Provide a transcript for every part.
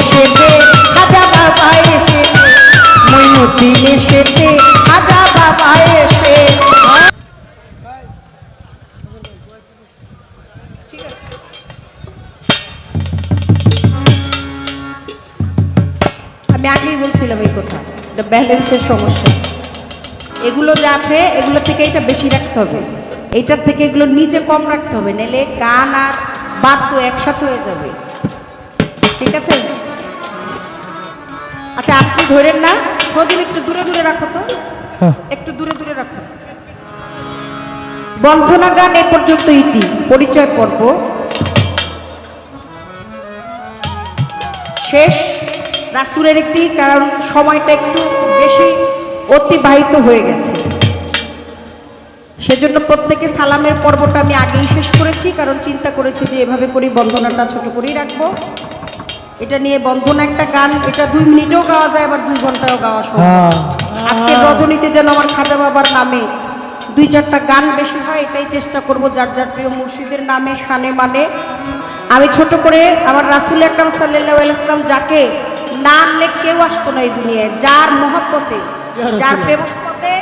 এসেছে। খাজা বাবা এসেছে। মইনুদ্দিন এসেছে। খাজা বাবা এসেছে। আমি আগেই বলছিলাম এই কথা এটা ব্যালেন্সের সমস্যা। এগুলো যা আছে, এগুলো থেকে এটা বেশি রাখতে হবে। এইটার থেকে এগুলো নিচে কম রাখতে হবে, নাহলে গান আর বাদ্য একসাথে হয়ে যাবে। ঠিক আছে? আচ্ছা আপনি ধরেন না। সজীব একটু দূরে দূরে রাখো তো। একটু দূরে দূরে রাখো। বন্ধনা গান এ পর্যন্ত ইতি পরিচয় পর্ব। শেষ। রাসুরের একটি কারণ সময়টা একটু বেশি অতিবাহিত হয়ে গেছে। সেজন্য প্রত্যেকে সালামের পর্বটা আমি আগেই শেষ করেছি কারণ চিন্তা করেছি যে এভাবে করি বন্ধনাটা ছোট করেই রাখব। এটা নিয়ে বন্ধন একটা গান এটা দুই মিনিটেও গাওয়া যায় আবার দুই ঘন্টাও গাওয়া সম্ভব। আজকে রজনীতে যেন আমার খাজা বাবার নামে দুই চারটা গান বেশি হয় এটাই চেষ্টা করব যার যার প্রিয় মুর্শিদের নামে শানে মানে। আমি ছোট করে আমার রাসুল আকরাম সাল্লাহ ইসলাম যাকে না আনলে কেউ আসতো না এই দুনিয়ায় যার মহব্বতে যার প্রেমস্পতে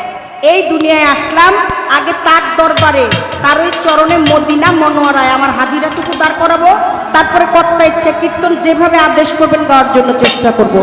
এই দুনিয়ায় আসলাম আগে তার দরবারে তার ওই চরণে মদিনা মনোয়ারায় আমার হাজিরাটুকু দাঁড় করাবো। ইচ্ছা ইচ্ছে কীর্তন যেভাবে আদেশ করবেন গাওয়ার জন্য চেষ্টা করব।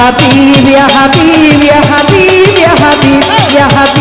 হাবিব ইয়া হাবিব ইয়া হাবিব ইয়া হাবিব ইয়া হাবিব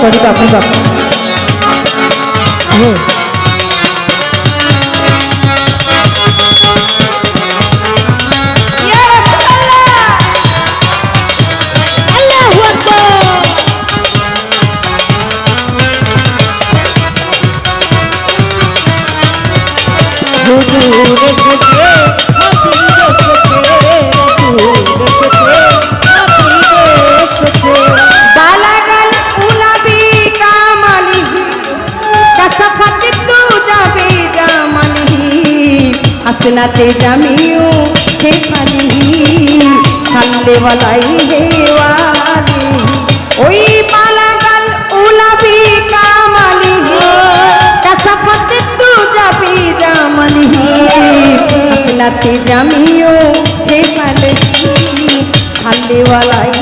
করি কখন কখন হুম Thank you. सोना ते जमियो हे साली साले वाली हे वाली। ओ पाला गल उलाबी कामली कसफत तू जापी जामली सोना ते जमियो हे साले साले वाली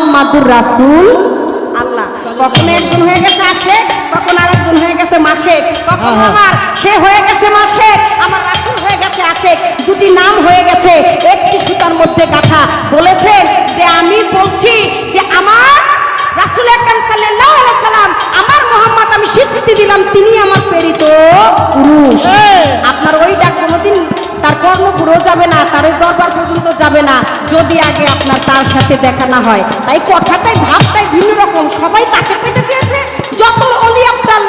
মোহাম্মদুর রাসুল। আল্লাহ। কখন একজন হয়ে গেছে আসে কখন আর একজন হয়ে গেছে মাসে কখন হ্যাঁ, হ্যাঁ। আমার সে হয়ে গেছে মাসে আমার রাসুল হয়ে গেছে আসে দুটি নাম হয়ে গেছে একটি সুতার মধ্যে কথা বলেছে যে আমি বলছি যে আমার রাসুল একরাম সাল্লাল্লাহু আলাইহি সাল্লাম আমার মোহাম্মদ আমি স্বীকৃতি দিলাম তিনি আমার প্রেরিত পুরুষ। হ্যাঁ। আপনার ওই তার কর্ম পুরো যাবে না তার ওই দরবার পর্যন্ত যাবে না যদি আগে আপনার তার সাথে দেখা না হয়। তাই কথাটাই ভাবটাই ভিন্ন রকম। সবাই তাকে পেতে চেয়েছে যত অলি আপনার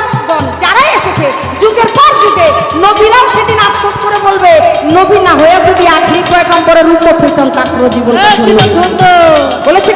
যারাই এসেছে যুগের পর যুগে নবীরাও সেদিন আফসোস করে বলবে নবী না হয়ে যদি আখরি কয়েক নম্বরের রূপ ফিরতাম তার পুরো জীবন হ্যাঁ, বলেছেন